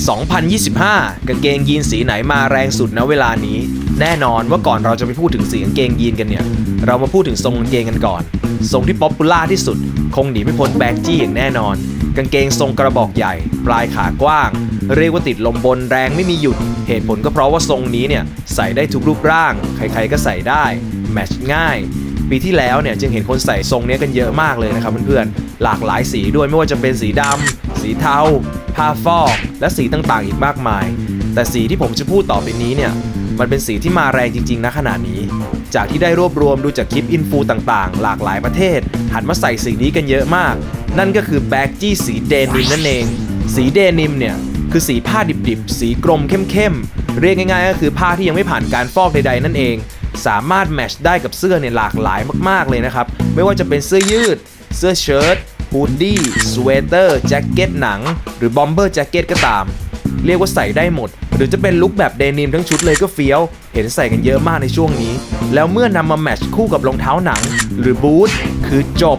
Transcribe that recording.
2025 กางเกงยีนสีไหนมาแรงสุดณเวลานี้ แน่นอนว่าก่อนเราจะไปพูดถึงสีกางเกงยีนกันเนี่ย เรามาพูดถึงทรงกางเกงกันก่อน ทรงที่ป๊อปปูล่าที่สุด คงหนีไม่พ้นแบ็กจี้อย่างแน่นอน กางเกงทรงกระบอกใหญ่ ปลายขากว้าง เรียกว่าติดลมบนแรงไม่มีหยุด เหตุผลก็เพราะว่าทรงนี้เนี่ยใส่ได้ทุกรูปร่าง ใครๆก็ใส่ได้ แมชง่ายปีที่แล้วเนี่ยจึงเห็นคนใส่ทรงนี้กันเยอะมากเลยนะครับเพื่อนๆ หลากหลายสีด้วยไม่ว่าจะเป็นสีดำ สีเทาผ้าฟอก และสีต่างๆ อีกมากมาย แต่สีที่ผมจะพูดต่อไปนี้เนี่ย มันเป็นสีที่มาแรงจริงๆนะขนาดนี้ จากที่ได้รวบรวมดูจากคลิปอินฟูต่างๆ หลากหลายประเทศ หันมาใส่สีนี้กันเยอะมาก นั่นก็คือแบ็กจี้สีเดนิมนั่นเอง สีเดนิมเนี่ยคือสีผ้าดิบๆ สีกรมเข้มๆ เรียกง่ายๆ ก็คือผ้าที่ยังไม่ผ่านการฟอกใดๆนั่นเอง สามารถแมชได้กับเสื้อเนี่ยหลากหลายมากๆเลยนะครับ ไม่ว่าจะเป็นเสื้อยืด เสื้อเชิ้ต ฮูดดี้สเวเตอร์แจ็คเก็ตหนัง หรือบอมเบอร์แจ็คเก็ตก็ตาม เรียกว่าใส่ได้หมด หรือจะเป็นลุคแบบเดนิมทั้งชุดเลยก็เฟี้ยว เห็นใส่กันเยอะมากในช่วงนี้ แล้วเมื่อนำมาแมทช์คู่กับรองเท้าหนัง หรือบูทคือจบ